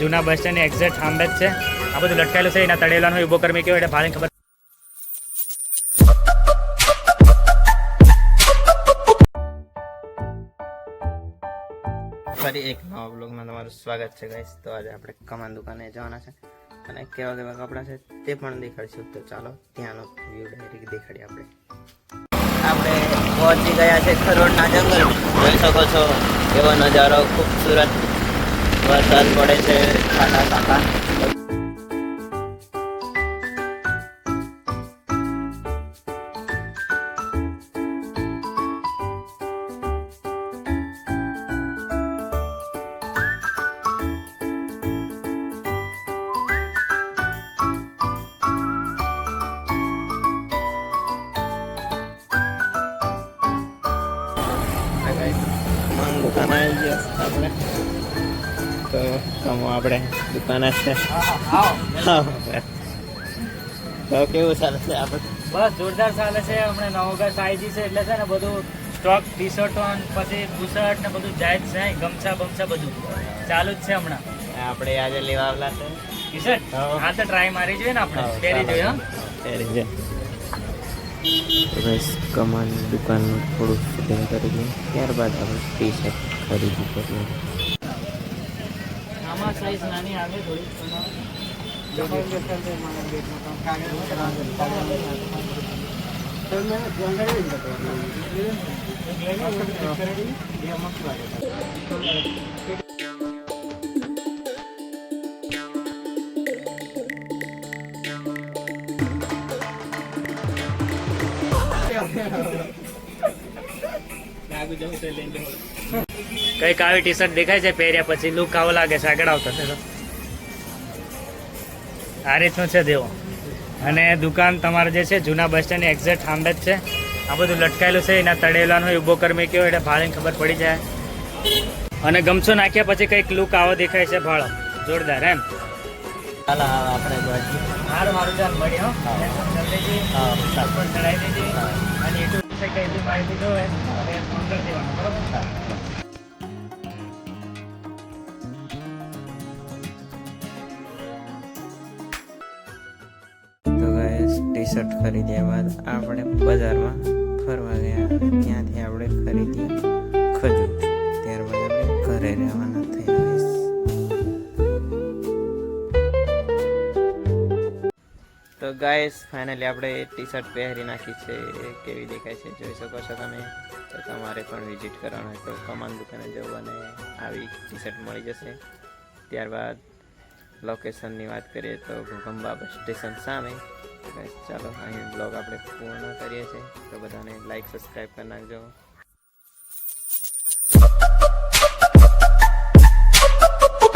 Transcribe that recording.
જૂના બસ સ્ટેન્ડની એક્ઝેક્ટ સામે જ છે. આ બધું લટકાયેલું છે, એના તળેલાનો ઊભો કરી કેવો એટલે ભાડે ખબર ફરી એક નવા બ્લોગમાં તમારું સ્વાગત છે ગાઈસ તો આજે આપણે કમાન દુકાને જવાના છે. અને કેવા કેવા કપડાં છે તે પણ દેખાડીશું. તો ચાલો, ત્યાંનો વ્યૂ ડાયરેક્ટ દેખાડીએ આપણે. આપણે પહોંચી ગયા છે ખરોડના જંગલ. જોઈ શકો છો, એવો નજારો ખૂબસૂરત વરસાદ પડે છે છાટા કમાન દુકાન આવી તો કમો આપણે દુકાન છે. તો કેવું ચાલે છે આપણે બસ જોરદાર ચાલે છે. હમણાં નવો ઓગસ્ટ આવી છે એટલે છે ને બધું સ્ટોક ટી શર્ટો પછી બુશર્ટ ને બધું જાય જ છે ગમછા બમછા બધું ચાલુ જ છે હમણાં. આપણે આજે લેવા આવેલા છે. ટી શર્ટ હા. તો ટ્રાય મારી જોઈએ ને આપણે. પહેરી જોઈએ હા. પહેરી છે બસ કમાન દુકાનનું થોડું શૂટિંગ કરી દઈએ ત્યારબાદ આપણે ટી શર્ટ ખરીદી કરીએ. આમાં સાઈઝ નાની આવે થોડી કંઈક આવી ટી શર્ટ દેખાય છે પહેર્યા પછી લુક આવો લાગે છે આગળ આવતા છે. આ રીતનું છે દેવો. અને દુકાન તમારે જે છે જૂના બસ સ્ટેન્ડ એક્ઝેક્ટ સામે જ છે. આ બધું લટકાયેલું છે એના તળેલાનો ઊભો કરી મૂક્યો એટલે ભાળીને ખબર પડી જાય. અને ગમછો નાખ્યા પછી કંઈક લુક આવો દેખાય છે ભાડો જોરદાર એમ. ચાલો આપણે મારું ચાલ મળી હા. ચડાવી દેજે. અને એટલું વિશે કંઈ બી માહિતી જોવે બરોબર? ટી શર્ટ ખરીદ્યા બાદ આપણે બજારમાં ફરવા ગયા. ત્યાંથી તો ગાઈસ ફાઇનલી આપણે ટી શર્ટ પહેરી નાખી છે. કેવી દેખાય છે? જોઈ શકો છો તમે. તો તમારે પણ વિઝિટ કરવાનું હોય તો કમાન દુકાને જવું અને આવી ટી શર્ટ મળી જશે. ત્યારબાદ લોકેશનની વાત કરીએ તો ઘોઘંબા બસ સ્ટેશન સામે. ચાલો, અહીં બ્લોગ આપણે પૂર્ણ કરીએ છીએ. તો બધાને લાઈક સબસ્ક્રાઈબ કરી નાખજો.